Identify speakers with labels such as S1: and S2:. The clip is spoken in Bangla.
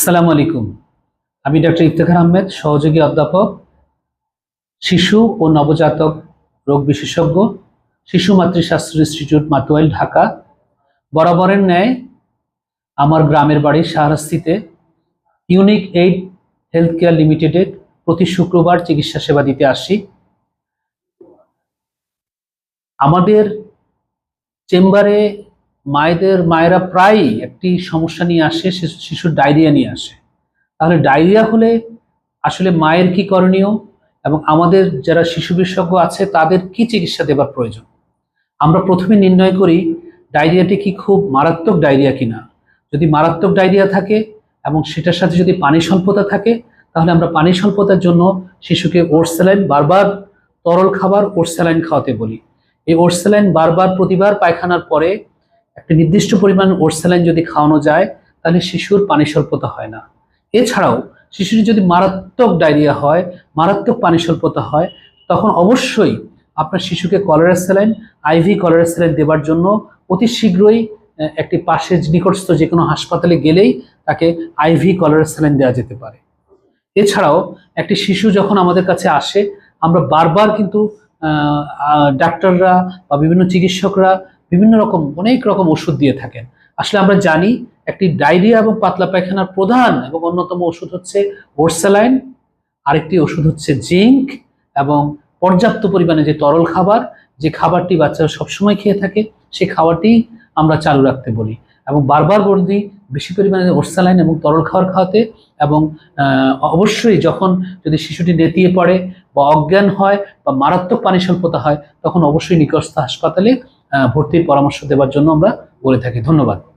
S1: আসসালামু আলাইকুম। আমি ডক্টর ইফতেখার আহমেদ, সহযোগী অধ্যাপক, শিশু ও নবজাতক রোগ বিশেষজ্ঞ, শিশু মাতৃশাস্ত্র ইনস্টিটিউট মাতুয়াইল, ঢাকা। বরাবরের ন্যায় আমার গ্রামের বাড়ি শাহরাস্তিতে ইউনিক এইড হেলথ কেয়ার লিমিটেডের প্রতি শুক্রবার চিকিৎসা সেবা দিতে আসি। আমাদের চেম্বারে মায়েদের, মায়েরা প্রায়ই একটি সমস্যা নিয়ে আসে শিশু- শিশুর ডায়রিয়া নিয়ে আসে। তাহলে ডায়রিয়া হলে আসলে মায়ের কি করণীয় এবং আমাদের যারা শিশু বিশেষজ্ঞ আছে, তাদের কি চিকিৎসা দেবার প্রয়োজন? আমরা প্রথমে নির্ণয় করি, ডায়রিয়াটি কি খুব মারাত্মক ডায়রিয়া কিনা। যদি মারাত্মক ডায়রিয়া থাকে এবং সেটার সাথে যদি পানি স্বল্পতা থাকে, তাহলে আমরা পানি স্বল্পতার জন্য শিশুকে ওরসেলাইন বারবার তরল খাবার ওরসেলাইন খাওয়াতে বলি। এই ওরসেলাইন বারবার প্রতিবার পায়খানার পরে একটা নির্দিষ্ট পরিমাণ ওরসেলাইন যদি খাওয়ানো যায়, তাহলে শিশুর পানি স্বল্পতা হয় না। এছাড়াও শিশুর যদি মারাত্মক ডায়রিয়া হয়, মারাত্মক পানি স্বল্পতা হয়, তখন অবশ্যই আপনার শিশুকে cholera saline IV cholera saline দেওয়ার জন্য অতি শীঘ্রই একটি পাশের নিকটস্থ যে কোনো হাসপাতালে গেলেই তাকে আইভি কলেরা স্যালাইন দেওয়া যেতে পারে। এছাড়াও, একটি শিশু যখন আমাদের কাছে আসে, আমরা বারবার কিন্তু ডাক্তাররা বা বিভিন্ন চিকিৎসকরা বিভিন্ন রকম, অনেক রকম ওষুধ দিয়ে থাকেন। আসলে আমরা জানি একটি ডায়রিয়া এবং পাতলা পায়খানার প্রধান এবং অন্যতম ওষুধ হচ্ছে ওরসালাইন, আরেকটি ওষুধ হচ্ছে জিঙ্ক এবং পর্যাপ্ত পরিমাণে যে তরল খাবার, যে খাবারটি বাচ্চারা সবসময় খেয়ে থাকে সেই খাবারটি আমরা চালু রাখতে বলি এবং বারবার বলি বেশি পরিমাণে ওরসালাইন এবং তরল খাবার খাওয়াতে এবং অবশ্যই যখন যদি শিশুটি নেতিয়ে পড়ে বা অজ্ঞান হয় বা মারাত্মক পানি স্বল্পতা হয়, তখন অবশ্যই নিকটস্থ হাসপাতালে ভর্তির পরামর্শ দেওয়ার জন্য আমরা বলে থাকি। ধন্যবাদ।